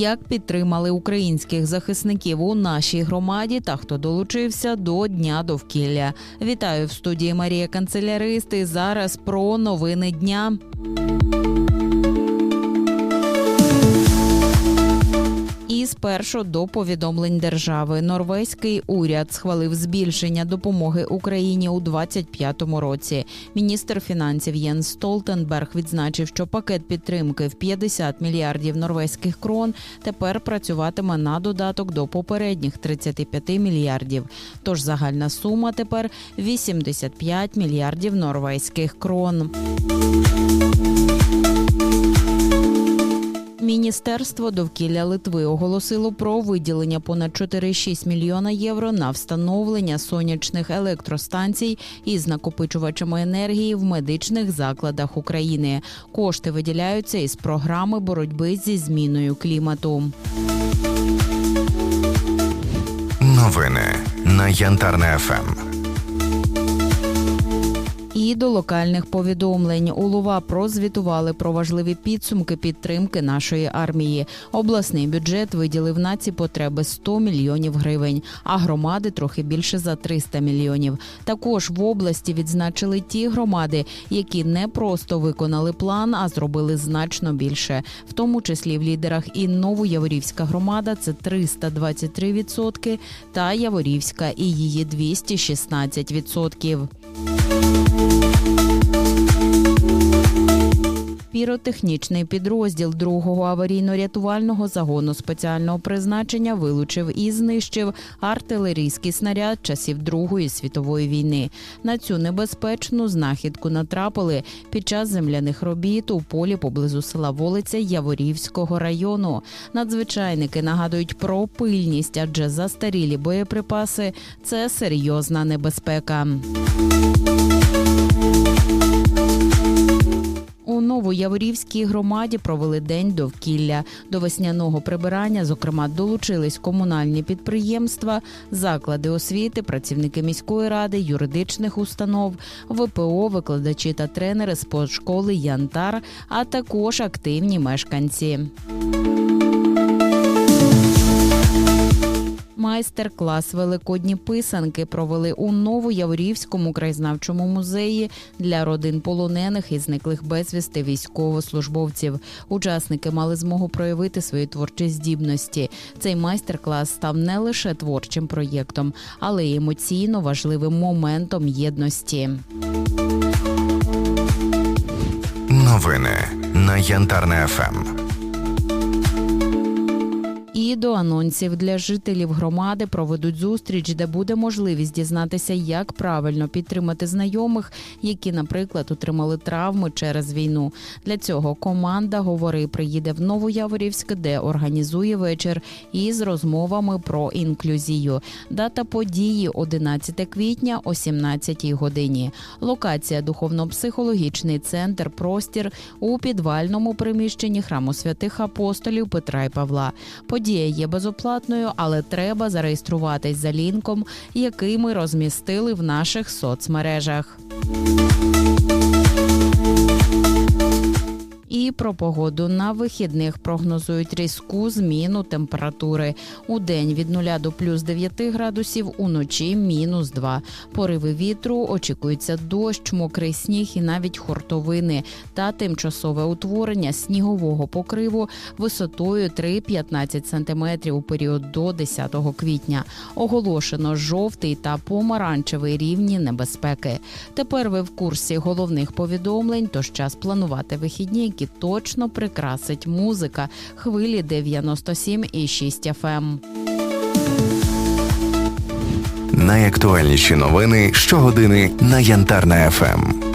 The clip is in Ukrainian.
як підтримали українських захисників у нашій громаді та хто долучився до Дня довкілля. Вітаю в студії Марія Канцелярист. І зараз про новини дня. Спершу до повідомлень держави норвезький уряд схвалив збільшення допомоги Україні у 2025 році. Міністр фінансів Єн Столтенберг відзначив, що пакет підтримки в 50 мільярдів норвезьких крон тепер працюватиме на додаток до попередніх 35 мільярдів. Тож загальна сума тепер 85 мільярдів норвезьких крон. Міністерство довкілля Литви оголосило про виділення понад 4,6 мільйона євро на встановлення сонячних електростанцій із накопичувачами енергії в медичних закладах України. Кошти виділяються із програми боротьби зі зміною клімату. Новини на Янтарне ФМ. І до локальних повідомлень у Лува прозвітували про важливі підсумки підтримки нашої армії. Обласний бюджет виділив на ці потреби 100 мільйонів гривень, а громади трохи більше за 300 мільйонів. Також в області відзначили ті громади, які не просто виконали план, а зробили значно більше. В тому числі в лідерах і Новояворівська громада це 323%, та Яворівська і її 216%. Піротехнічний підрозділ другого аварійно-рятувального загону спеціального призначення вилучив і знищив артилерійський снаряд часів Другої світової війни. На цю небезпечну знахідку натрапили під час земляних робіт у полі поблизу села Волиця Яворівського району. Надзвичайники нагадують про пильність, адже застарілі боєприпаси це серйозна небезпека. Новояворівській громаді провели день довкілля. До весняного прибирання, зокрема, долучились комунальні підприємства, заклади освіти, працівники міської ради, юридичних установ, ВПО, викладачі та тренери спортшколи Янтар, а також активні мешканці. Майстер-клас Великодні писанки провели у Новояворівському краєзнавчому музеї для родин полонених і зниклих безвісти військовослужбовців. Учасники мали змогу проявити свої творчі здібності. Цей майстер-клас став не лише творчим проєктом, але й емоційно важливим моментом єдності. Новини на Янтарне ФМ. До анонсів для жителів громади проведуть зустріч, де буде можливість дізнатися, як правильно підтримати знайомих, які, наприклад, отримали травми через війну. Для цього команда говори приїде в Новояворівськ, де організує вечір із розмовами про інклюзію. Дата події 11 квітня о 17 годині. Локація духовно-психологічний центр Простір у підвальному приміщенні храму святих апостолів Петра і Павла. Подія є безоплатною, але треба зареєструватись за лінком, який ми розмістили в наших соцмережах. І про погоду на вихідних прогнозують різку зміну температури. У день від 0 до плюс 9 градусів, уночі мінус 2. Пориви вітру очікується дощ, мокрий сніг і навіть хуртовини та тимчасове утворення снігового покриву висотою 3-15 см у період до 10 квітня. Оголошено жовтий та помаранчевий рівні небезпеки. Тепер ви в курсі головних повідомлень, тож час планувати вихідні, які точно прикрасить музика хвилі 97,6 FM. Найактуальніші новини щогодини на Янтарна ФМ.